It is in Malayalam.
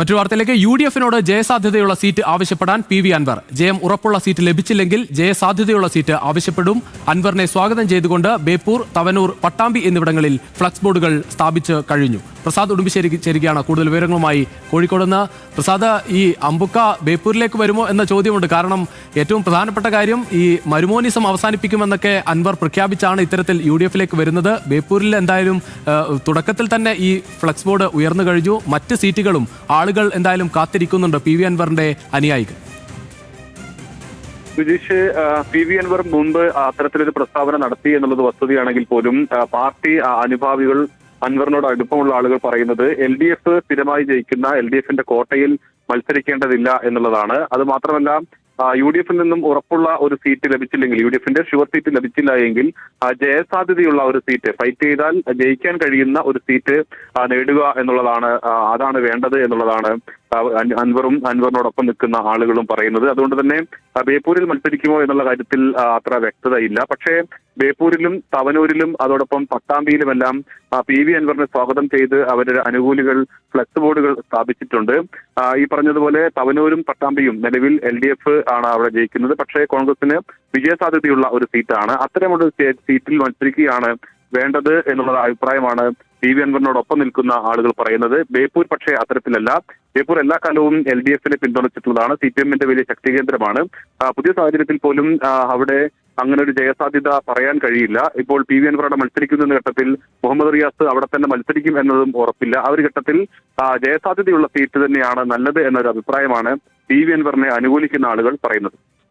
മറ്റൊരു വാർത്തയിലേക്ക് യു ഡി എഫിനോട് ജയസാധ്യതയുള്ള സീറ്റ് ആവശ്യപ്പെടാൻ പി വി അൻവർ. ജയം ഉറപ്പുള്ള സീറ്റ് ലഭിച്ചില്ലെങ്കിൽ ജയസാധ്യതയുള്ള സീറ്റ് ആവശ്യപ്പെടും. അൻവറിനെ സ്വാഗതം ചെയ്തുകൊണ്ട് ബേപ്പൂർ തവനൂർ പട്ടാമ്പി എന്നിവിടങ്ങളിൽ ഫ്ലക്സ് ബോർഡുകൾ സ്ഥാപിച്ചു കഴിഞ്ഞു. പ്രസാദ് ഉടുമ്പിശ്ശേരി ചേരുകയാണ്. കൂടുതൽ വിവരങ്ങളുമായി കോഴിക്കോട് നിന്ന്. പ്രസാദ് ഈ അമ്പുക്ക ബേപ്പൂരിലേക്ക് വരുമോ എന്ന ചോദ്യമുണ്ട്. കാരണം ഏറ്റവും പ്രധാനപ്പെട്ട കാര്യം ഈ മരുമോനിസം അവസാനിപ്പിക്കുമെന്നൊക്കെ അൻവർ പ്രഖ്യാപിച്ചാണ് ഇത്തരത്തിൽ യു ഡി എഫിലേക്ക് വരുന്നത്. ബേപ്പൂരിൽ എന്തായാലും തുടക്കത്തിൽ തന്നെ ഈ ഫ്ലക്സ് ബോർഡ് ഉയർന്നു കഴിഞ്ഞു. മറ്റ് സീറ്റുകളും ആളുകൾ എന്തായാലും കാത്തിരിക്കുന്നുണ്ട്. പി വി അൻവറിന്റെ അനുയായികൾ. സുജീഷ് പി വി അൻവർ മുമ്പ് അത്തരത്തിലൊരു പ്രസ്താവന നടത്തി എന്നുള്ളത് വസ്തുതയാണെങ്കിൽ പോലും പാർട്ടി അനുഭാവികൾ അൻവറിനോട് അടുപ്പമുള്ള ആളുകൾ പറയുന്നത് എൽ ഡി എഫ് സ്ഥിരമായി ജയിക്കുന്ന എൽ ഡി എഫിന്റെ കോട്ടയിൽ മത്സരിക്കേണ്ടതില്ല എന്നുള്ളതാണ്. അത് മാത്രമല്ല യു ഡി എഫിൽ നിന്നും ഉറപ്പുള്ള ഒരു സീറ്റ് ലഭിച്ചില്ലെങ്കിൽ യു ഡി എഫിന്റെ ഷുവർ സീറ്റ് ലഭിച്ചില്ല എങ്കിൽ ജയസാധ്യതയുള്ള ഒരു സീറ്റ് ഫൈറ്റ് ചെയ്താൽ ജയിക്കാൻ കഴിയുന്ന ഒരു സീറ്റ് നേടുക എന്നുള്ളതാണ് അതാണ് വേണ്ടത് എന്നുള്ളതാണ്. അൻവറും അൻവറിനോടൊപ്പം നിൽക്കുന്ന ആളുകളും പറയുന്നത്. അതുകൊണ്ട് തന്നെ ബേപ്പൂരിൽ മത്സരിക്കുമോ എന്നുള്ള കാര്യത്തിൽ അത്ര വ്യക്തതയില്ല. പക്ഷേ ബേപ്പൂരിലും തവനൂരിലും അതോടൊപ്പം പട്ടാമ്പിയിലുമെല്ലാം പി വി അൻവറിനെ സ്വാഗതം ചെയ്ത് അവരുടെ അനുകൂലികൾ ഫ്ലക്സ് ബോർഡുകൾ സ്ഥാപിച്ചിട്ടുണ്ട്. ഈ പറഞ്ഞതുപോലെ തവനൂരും പട്ടാമ്പിയും നിലവിൽ എൽ ഡി എഫ് ആണ് അവിടെ ജയിക്കുന്നത്. പക്ഷേ കോൺഗ്രസിന് വിജയസാധ്യതയുള്ള ഒരു സീറ്റാണ്. അത്തരമൊരു സീറ്റിൽ മത്സരിക്കുകയാണ് വേണ്ടത് എന്നുള്ള അഭിപ്രായമാണ് പി വി അൻവറിനോടൊപ്പം നിൽക്കുന്ന ആളുകൾ പറയുന്നത്. ബേപ്പൂർ പക്ഷേ അത്തരത്തിലല്ല. ബേപ്പൂർ എല്ലാ കാലവും എൽ ഡി എഫിനെ പിന്തുണച്ചിട്ടുള്ളതാണ് സി പി എമ്മിന്റെ വലിയ ശക്തി കേന്ദ്രമാണ്. പുതിയ സാഹചര്യത്തിൽ പോലും അവിടെ അങ്ങനെ ഒരു ജയസാധ്യത പറയാൻ കഴിയില്ല. ഇപ്പോൾ പി വി അൻവർ അവിടെ മത്സരിക്കുന്ന ഘട്ടത്തിൽ മുഹമ്മദ് റിയാസ് അവിടെ തന്നെ മത്സരിക്കും എന്നതും ഉറപ്പില്ല. ആ ഒരു ഘട്ടത്തിൽ ജയസാധ്യതയുള്ള സീറ്റ് തന്നെയാണ് നല്ലത് എന്നൊരു അഭിപ്രായമാണ് പി വി അൻവറിനെ അനുകൂലിക്കുന്ന ആളുകൾ പറയുന്നത്.